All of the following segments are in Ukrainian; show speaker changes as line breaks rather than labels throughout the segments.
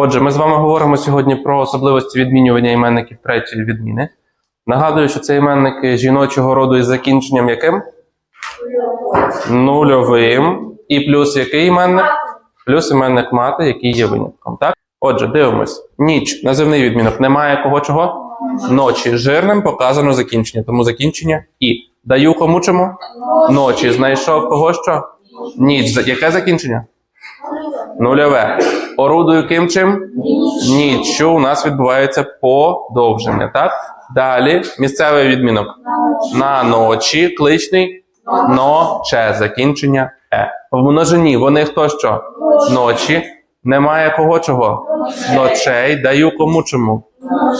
Отже, ми з вами говоримо сьогодні про особливості відмінювання іменників третьої відміни. Нагадую, що це іменники жіночого роду із закінченням яким? Нульовим. І плюс який іменник? Плюс іменник мати, який є винятком. Так? Отже, дивимось. Ніч, називний відмінок. Немає кого чого? Ночі. Жирним показано закінчення, тому закінчення і. Даю кому чому? Ночі. Знайшов кого що? Ніч. Яке закінчення? Нульове. Орудую ким чим? Ніч. Що у нас відбувається подовження, так? Далі місцевий відмінок. На ночі, кличний ноче, закінчення е. В множині вони хто що? Ночі. Немає кого чого? Ночей. Даю кому чому?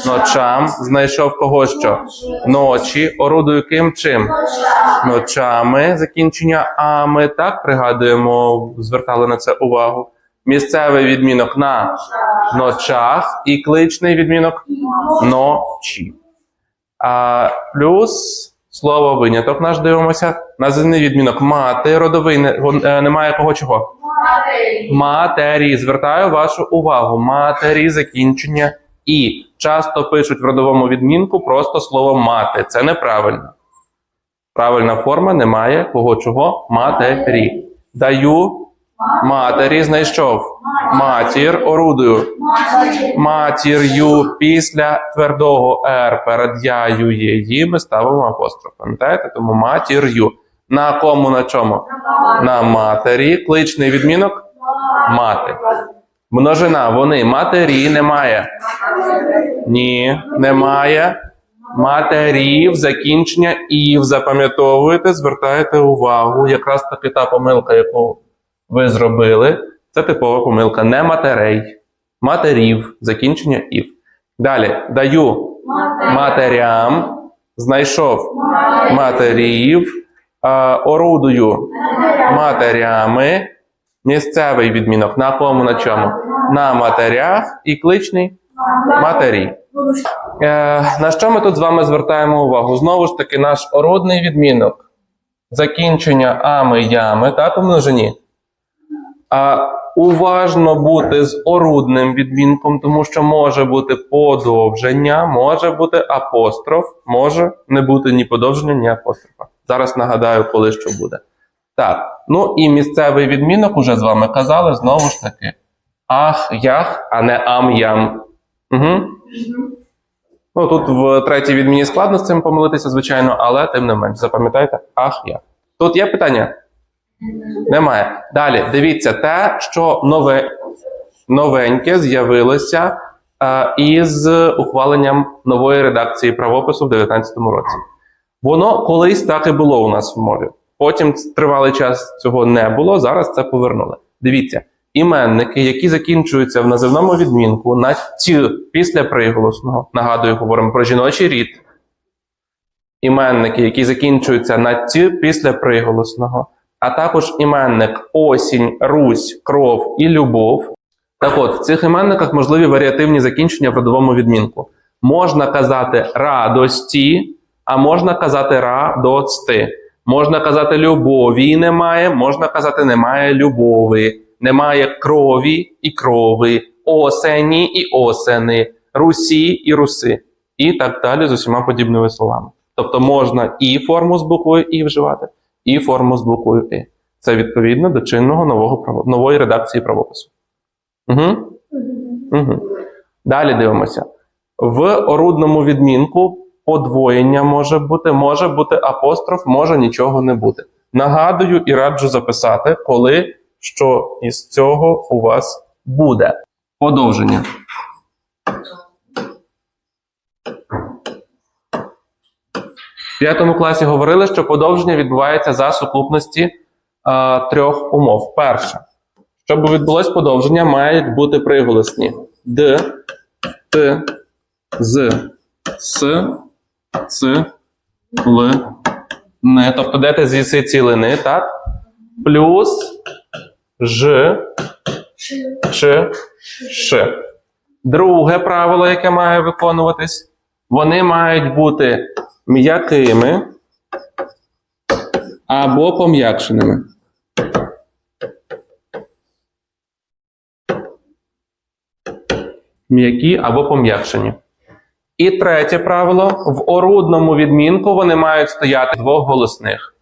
Ночам. Знайшов кого що? Ночі. Орудую ким чим? Ночами. Закінчення а ми так пригадуємо, звертали на це увагу. Місцевий відмінок на ночах і кличний відмінок ночі. А, плюс слово виняток наш дивимося. Називний відмінок мати, родовий е, немає кого чого. Матері. Звертаю вашу увагу. Матері закінчення і. Часто пишуть в родовому відмінку просто слово мати. Це неправильно. Правильна форма немає кого чого. Матері. Даю матері знайшов. Матір орудую. Матір'ю після твердого «р» перед яю її ми ставимо апостроф. Пам'ятаєте? Тому матір'ю. На кому на чому? На матері. Кличний відмінок мати. Множина. Вони. Матері немає. Ні, немає. Матерів, закінчення ів. Запам'ятовуєте, звертаєте увагу. Якраз таки та помилка, яку ви зробили, це типова помилка. Не матерей. Матерів, закінчення ів. Далі даю матерям, знайшов матерів, орудую матерями. Місцевий відмінок на кому на чому? На матерях і кличний матері. Е, на що ми тут з вами звертаємо увагу? Знову ж таки, наш орудний відмінок. Закінчення ами, ями, так, у множині. А уважно бути з орудним відмінком, тому що може бути подовження, може бути апостроф, може не бути ні подовження, ні апострофа. Зараз нагадаю, коли що буде. Так, ну і місцевий відмінок уже з вами казали, знову ж таки. Ах, ях, а не ам ям. Угу. Ну, тут в третій відміні складно з цим помилитися, звичайно, але тим не менш, запам'ятайте, ах, ях. Тут є питання? Немає. Далі, дивіться, те, що нове, новеньке з'явилося е, із ухваленням нової редакції правопису в 2019 році. Воно колись так і було у нас в мові. Потім тривалий час цього не було. Зараз це повернули. Дивіться, іменники, які закінчуються в називному відмінку на ті після приголосного. Нагадую, говоримо про жіночий рід. Іменники, які закінчуються на ті після приголосного, а також іменник осінь, русь, кров і любов. Так от, в цих іменниках можливі варіативні закінчення в родовому відмінку. Можна казати радості, а можна казати радости. Можна казати любові немає, можна казати немає любові, немає крові і крови, осені і осени, русі і руси, і так далі з усіма подібними словами. Тобто можна і форму з буквою і вживати, і форму з буквою і. Це відповідно до чинного нового нової редакції правопису. Угу. Угу. Далі дивимося. В орудному відмінку подвоєння може бути, може бути апостроф, може нічого не бути. Нагадую і раджу записати, коли що із цього у вас буде. Подовження. В п'ятому класі говорили, що подовження відбувається за сукупності е, трьох умов. Перше, щоб відбулось подовження, мають бути приголосні Д, Т, З, С, Ц, Л, Н. Тобто де ти з'їси цілини, так? Плюс Ж, Ч, Ш. Друге правило, яке має виконуватись, вони мають бути м'якими або пом'якшеними. М'які або пом'якшені. І третє правило: в орудному відмінку вони мають стояти двох голосних.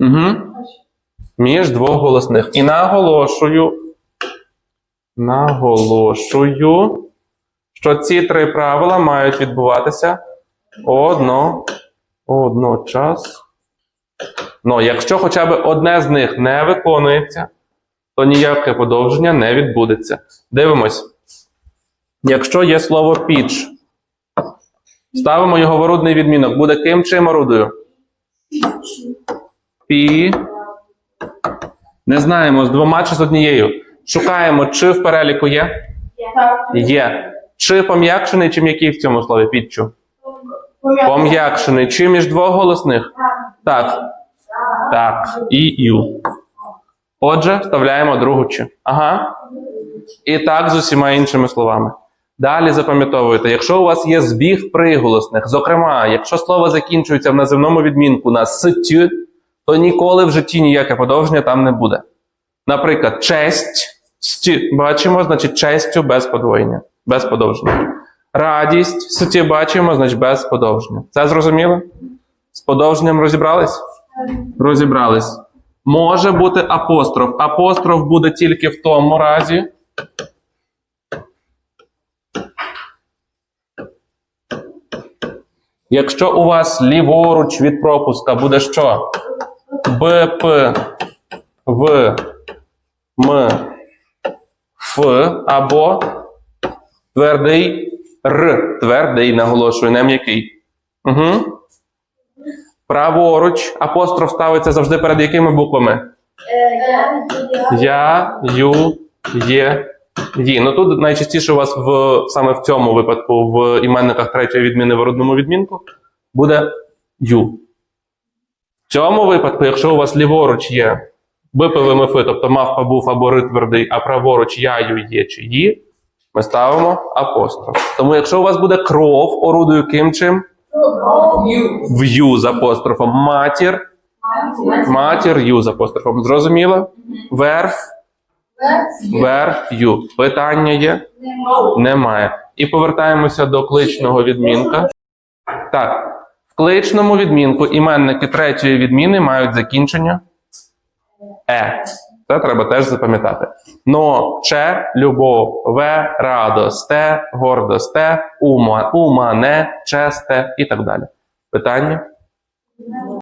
Угу. Між двох голосних. І наголошую, наголошую, що ці три правила мають відбуватися одно, одночасно. Ну, якщо хоча б одне з них не виконується, то ніяке подовження не відбудеться. Дивимось. Якщо є слово піч, ставимо його в орудний відмінок. Буде ким чим орудою? Пі. Не знаємо, з двома чи з однією. Шукаємо, чи в переліку є? Є. Чи пом'якшений, чи м'який в цьому слові підчу? Пом'якшений. Чи між двох голосних? Так. Так. І ю. Отже, вставляємо другу чи. Ага. І так з усіма іншими словами. Далі запам'ятовуйте, якщо у вас є збіг приголосних, зокрема, якщо слово закінчується в називному відмінку на «ст», то ніколи в житті ніяке подовження там не буде. Наприклад, честь, бачимо, значить честю без подвоєння, без подовження. Радість, «ст» бачимо, значить без подовження. Це зрозуміло? З подовженням розібрались? Розібрались. Може бути апостроф. Апостроф буде тільки в тому разі. Якщо у вас ліворуч від пропуска буде що? БП В М Ф або твердий Р. Твердий, наголошую, не м'який. Угу. Праворуч апостроф ставиться завжди перед якими буквами? Я, ю, є, ї. Ну тут найчастіше у вас в саме в цьому випадку в іменниках третьої відміни в родному відмінку буде ю. В цьому випадку, якщо у вас ліворуч є БПВМФ, тобто мавпа був або ри твердий, а праворуч я, ю, є чи ї, ми ставимо апостроф. Тому якщо у вас буде кров, орудою ким чим? В ю з апострофом матір, матір ю з апострофом. Зрозуміло? Верх, верх ю. Питання є? Немає. І повертаємося до кличного відмінка. Так, в кличному відмінку іменники третьої відміни мають закінчення е. Це треба теж запам'ятати. Но, че, любов, ве, радосте, гордосте, ума, умане, честе і так далі. Питання?